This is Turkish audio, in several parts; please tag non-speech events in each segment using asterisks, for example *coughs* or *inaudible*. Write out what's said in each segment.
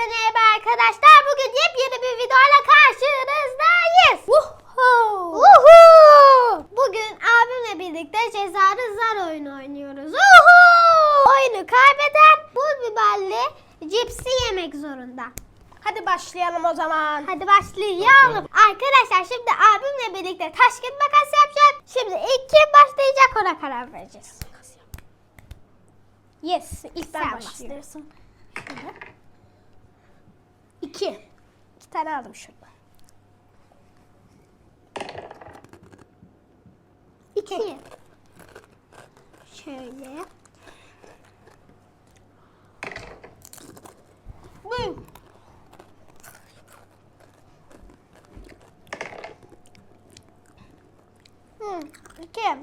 Hepinize merhaba arkadaşlar. Bugün yepyeni bir videoyla karşınızdayız. Uhu! Bugün abimle birlikte cezalı zar oyunu oynuyoruz. Uhu! Oyunu kaybeden bul biberli cipsi yemek zorunda. Hadi başlayalım o zaman. Hadi başlayalım. Arkadaşlar şimdi abimle birlikte taş kağıt makas yapacak. Şimdi ilk kim başlayacak ona karar vereceğiz. Yes, ilk ben Sen başlıyorum. başlıyorsun. Şöyle. İki. İki tane aldım şurada. İki. Şöyle. Buyurun. Hı, iki.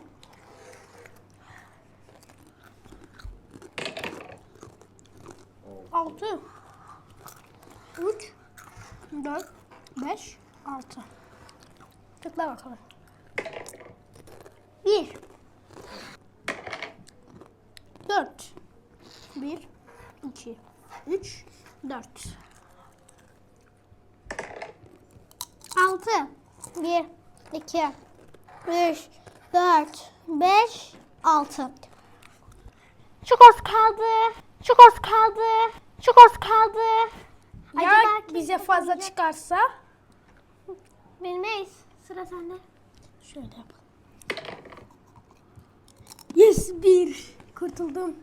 Altı. Üç. Dört. Beş. Altı. Tıkla bakalım. Bir. Dört. Bir. iki, Üç. Dört. Altı. Bir, iki, üç, dört, beş, altı. Çok az kaldı. Çok az kaldı. Çok az kaldı. Ya Acaba kim bize fazla kazanacak? çıkarsa Bilmeyiz. Sıra sende. şöyle yapalım. Yes bir. Kurtuldum.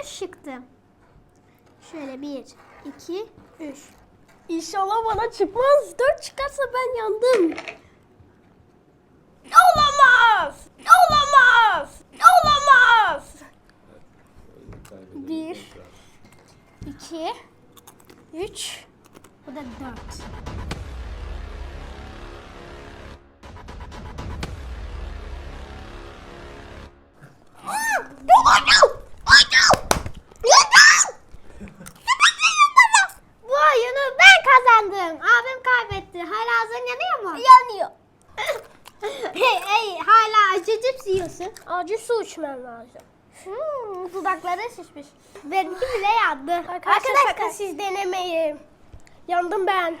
Üç çıktı. Şöyle bir, iki, üç. İnşallah bana çıkmaz. Dört çıkarsa ben yandım. 2 3 Bu da 4. Bu oyunu ben kazandım. Abim kaybetti. Hala ağzın yanıyor mu? Yanıyor. *laughs* hey, hey, hala acı cips yiyorsun. Acı su içmen lazım. Hmm, dudakları şişmiş. Benimki bile yandı. Arkadaşlar, sakın siz denemeyin. Yandım ben.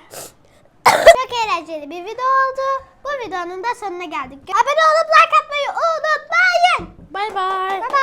*coughs* Çok eğlenceli bir video oldu. Bu videonun da sonuna geldik. Abone olup like atmayı unutmayın. Bay bay.